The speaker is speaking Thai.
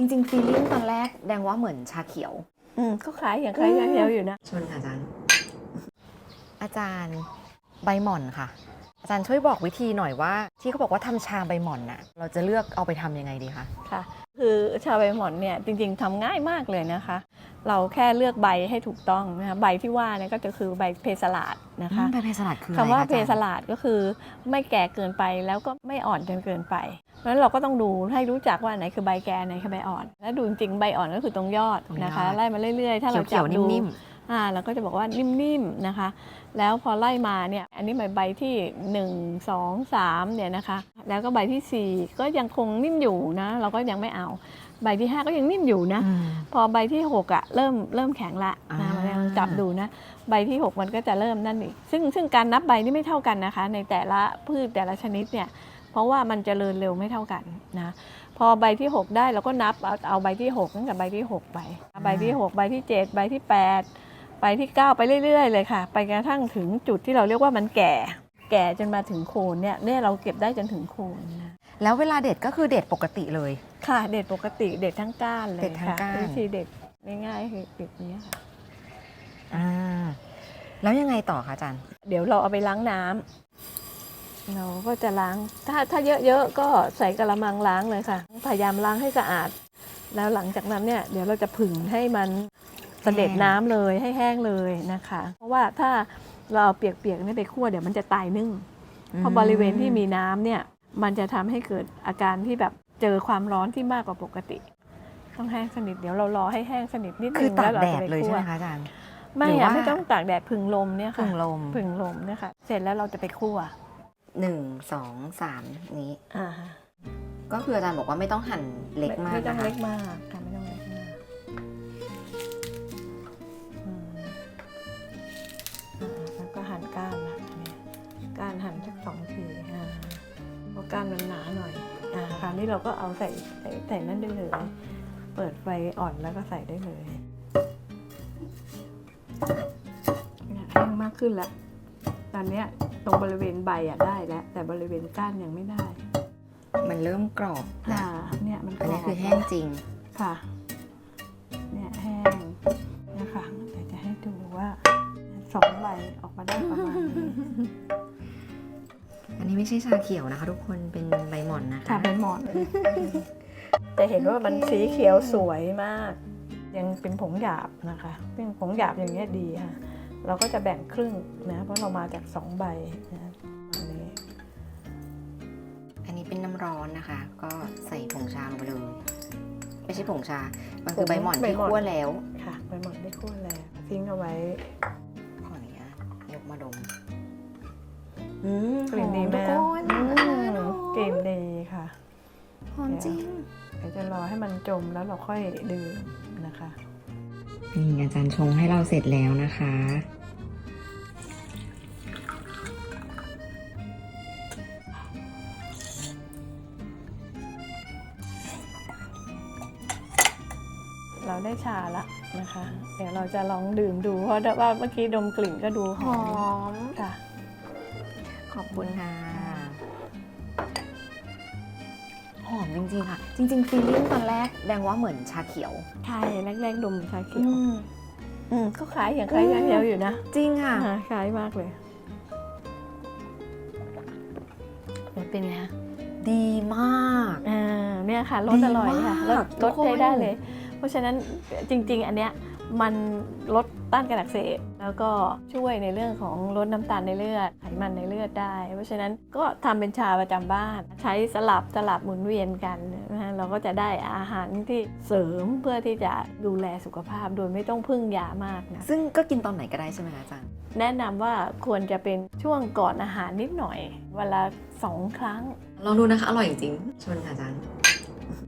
จริงๆฟีลลิ่งตอนแรกแดงว่าเหมือนชาเขียว อืมก็คล้ายอย่างคล้ายอย่างเดียวอยู่นะชนค่ะอาจารย์ อาจารย์ใบหม่อนค่ะ อาจารย์ช่วยบอกวิธีหน่อยว่า ที่เขาบอกว่าทำชาใบหม่อนน่ะ เราจะเลือกเอาไปทำยังไงดีคะ ค่ะ คือชาใบหม่อนเนี่ยจริงๆทำง่ายมากเลยนะคะ เราแค่เลือกใบให้ถูกต้องนะคะใบที่ว่าเนี่ยก็จะคือใบเพสลาดนะคะใบเพสลัดคืออะไรคำว่าคะอเพจรย์สลาดก็คือไม่แก่เกินไปแล้วก็ไม่อ่อนจนเกินไปเพราะฉะนั้นเราก็ต้องดูให้รู้จักว่าอันไหนคือใบแก่อันไหนคือใบอ่อน แล้วดูจริงๆใบอ่อนก็คือตรงยอดนะคะไล่มาเรื่อยๆ ถ้าเราเขีจัยบวๆดูนิ่ม อ่าเราก็จะบอกว่านิ่มๆนะคะ แล้วพอไล่มาเนี่ยอันนี้ใบที่ 1 2 3เนี่ยนะคะแล้วก็ใบทีสี่4 ก็ยังคงนิ่มอยู่นะเราก็ยังไม่เอา ใบที่ 5 ก็ยังนิ่มอยู่นะๆอืมพอใบที่ 6อะเริ่มเริ่มแข็งละนะอ่าลองจับดูนะใบที่ 6 มันก็จะเริ่มนั่นอีกซึ่งซึ่งการนับใบนี่ไม่เท่ากันนะคะ ในแต่ละพืชแต่ละชนิดเนี่ยเพราะว่ามันจเจริญเร็วไม่เท่ากันนะพอใบที่ 6 ได้เราก็นับเอาเอาใบที่6ตั้งแต่ใบที่ 6 ไป ใบที่ 6 ใบที่ 7 ใบที่ 8 ใบที่9ไปเรื่อย ๆ เลยค่ะ ไปกระทั่งถึงจุดที่เราเรียกว่ามันแก่ แก่จนมาถึงโคนเนี่ยเนี่ยเราเก็บได้จนถึงโคนนะแล้วเวลาเด็ดก็คือเด็ดปกติเลย ค่ะเด็ดปกติเด็ดทั้งก้านเลยเด็ดทั้งค่ะก้านวิธีเด็ดง่ายๆคือเด็ดเนี้ยค่ะอ่าแล้วยังไงต่อคะอาจารย์เดี๋ยวเราเอาไปล้างน้ำเราก็จะล้างถ้าถ้าเยอะๆก็ใส่กระมังล้างเลยค่ะ พยายามล้างให้สะอาด แล้วหลังจากนั้นเนี่ยเดี๋ยวเราจะผึ่งให้มันเสด็จแห้งน้ำเลยให้แห้งเลยนะคะ เพราะว่าถ้าเราเอาเปียกๆนี่ไปคั่วเดี๋ยวมันจะตายนึ่งเพราะบริเวณที่มีน้ำเนี่ยมันจะทำให้เกิดอาการที่แบบเจอความร้อนที่มากกว่าปกติ ต้องแห้งสนิทเดี๋ยวเรารอให้แห้งสนิทนิดคืนึองตากเราแดจะดไปเลยใช่คั่วไหมคะอาจารย์ไม่หรืออะว่าไม่ต้องตากแดดพึ่งลมเนี่ยค่ะผึ่งลมพึ่งลมเนี่ยค่ะเสร็จแล้วเราจะไปคั่วหนึ่งสองสามนี้อ่าฮะก็คืออาจารย์บอกว่าไม่ต้องหั่นเล็กมากไม่ต้องนะคะเล็กมาก หั่นก้านละเนี่ยก้านหั่นสักสองทีอ่าเพราะก้านมันหนาหน่อยอ่าคราวนี้เราก็เอาใส่ใส่ใส่นั่นได้เลย เปิดไฟอ่อนแล้วก็ใส่ได้เลยเนี่ยแห้งมากขึ้นแล้วตอนเนี้ยตรงบริเวณใบอะได้แล้ว แต่บริเวณก้านยังไม่ได้มันเริ่มกรอบแล้อ่าวเนี่ยมันอันนี้คือแห้งจริง ค่ะ เนี่ยแห้งนะคะเดี๋ยวจะให้ดูว่าสองใบออก มาได้ประมาณนี้อันนี้ไม่ใช่ชาเขียวนะคะ ทุกคนเป็นใบหม่อนนะคะ ค่ะเป็นหมอนจะเห็นว่ามันสีเขียวสวยมาก ยังเป็นผงหยาบนะคะ เป็นผงหยาบอย่างเงี้ยดีค่ะ เราก็จะแบ่งครึ่งนะ เพราะเรามาจากสองใบนะอันนี้ อันนี้เป็นน้ำร้อนนะคะ ก็ใส่ผงชาลงไปเลยไม่ใช่ผงชา มันคือใบหม่อนที่คั่วแล้วค่ะใบหมอนได้คั่วแล้วทิ้งเอาไว้ มาดมอืมกลิ่นดีหไหมอทุกคนอืมหอมกลิ่นดีค่ะ หอมจริง เดี๋ยวจะรอให้มันจมแล้วเราค่อยดื่มนะคะ นี่อาจารย์ชงให้เราเสร็จแล้วนะคะ เราได้ชาละนะคะ เดี๋ยวเราจะลองดื่มดู เพราะว่าเมื่อกี้ดมกลิ่นก็ดูหหออมม ค่ะ ขอบคุณค่ะ หอมจริงๆค่ะ จริงๆ ฟีลลิ่งตอนแรกแดงว่าเหมือนชาเขียวใช่แรกๆดมชาเขียวอืมก็คล้ายอย่างคล้ายอย่างเดียวอยู่นะจริงค่ะ อ่าคล้ายมากเลยเป็นไงคะ ดีมาก อ่าเนี่ยค่ะรสอร่อยค่ะดีรมาสกรสทุกคน ใช้ได้เลย เพราะฉะนั้นจริง ๆ อันเนี้ยมันลดต้านการอักเสบแล้วก็ช่วยในเรื่องของลดน้ำตาลในเลือดไขมันในเลือดได้ เพราะฉะนั้นก็ทำเป็นชาประจำบ้าน ใช้สลับสลับหมุนเวียนกันนะฮะเราก็จะได้อาหารที่เสริมเพื่อที่จะดูแลสุขภาพโดยไม่ต้องพึ่งยามากนะซึ่งก็กินตอนไหนก็ได้ใช่ไหมคะอาจารย์แนะนำว่าควรจะเป็นช่วงก่อนอาหารนิดหน่อยเวลาสองครั้งลองดูนะคะอร่อยจริงๆชวนค่ะอาจารย์